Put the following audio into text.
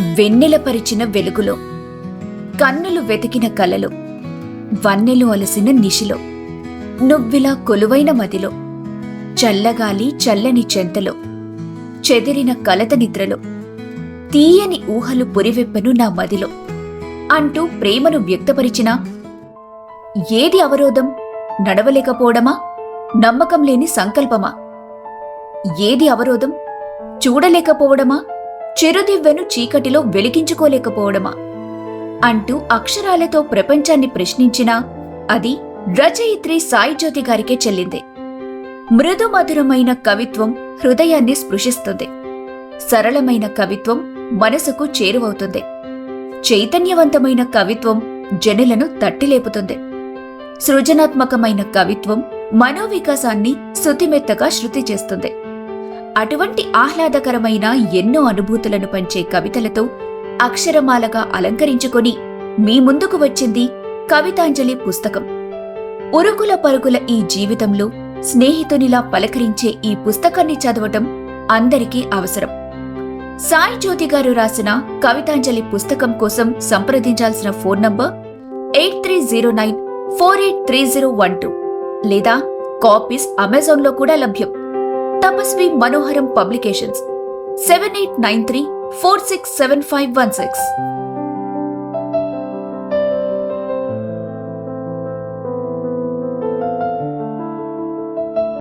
వెన్నెలపరిచిన వెలుగులో కన్నులు వెతికిన కలలో వన్నెలు అలసిన నిశిలో నువ్విలా కొలువైన మదిలో చల్లగాలి చల్లని చెంతలో చెదిరిన కలత నిద్రలో తీయని ఊహలు పురివెప్పను నా మదిలో అంటూ ప్రేమను వ్యక్తపరిచిన ఏది అవరోధం? నడవలేకపోవడమా? నమ్మకం లేని సంకల్పమా? ఏది అవరోధం? చూడలేకపోవడమా? చిరుదివ్వెను చీకటిలో వెలిగించుకోలేకపోవడమా? అంటూ అక్షరాలతో ప్రపంచాన్ని ప్రశ్నించినా అది రచయిత్రి సాయిజ్యోతి గారికే చెల్లింది. మృదు మధురమైన కవిత్వం హృదయాన్ని స్పృశిస్తుంది. సరళమైన కవిత్వం మనసుకు చేరువవుతుంది. చైతన్యవంతమైన కవిత్వం జనులను తట్టిలేపుతుంది. సృజనాత్మకమైన కవిత్వం మనోవికాసాన్ని శృతిమెత్తగా శృతి చేస్తుంది. అటువంటి ఆహ్లాదకరమైన ఎన్నో అనుభూతులను పంచే కవితలతో అక్షరమాలగా అలంకరించుకొని మీ ముందుకు వచ్చింది కవితాంజలి పుస్తకం. ఉరుకుల పరుగుల ఈ జీవితంలో స్నేహితునిలా పలకరించే ఈ పుస్తకాన్ని చదవటం అందరికీ అవసరం. సాయి జ్యోతి గారు రాసిన కవితాంజలి పుస్తకం కోసం సంప్రదించాల్సిన phone number eight three zero nine four eight three zero one two లేదా కాపీస్ అమెజాన్లో కూడా లభ్యం. Tapasvi Manoharam publications seven eight nine three four six seven five one six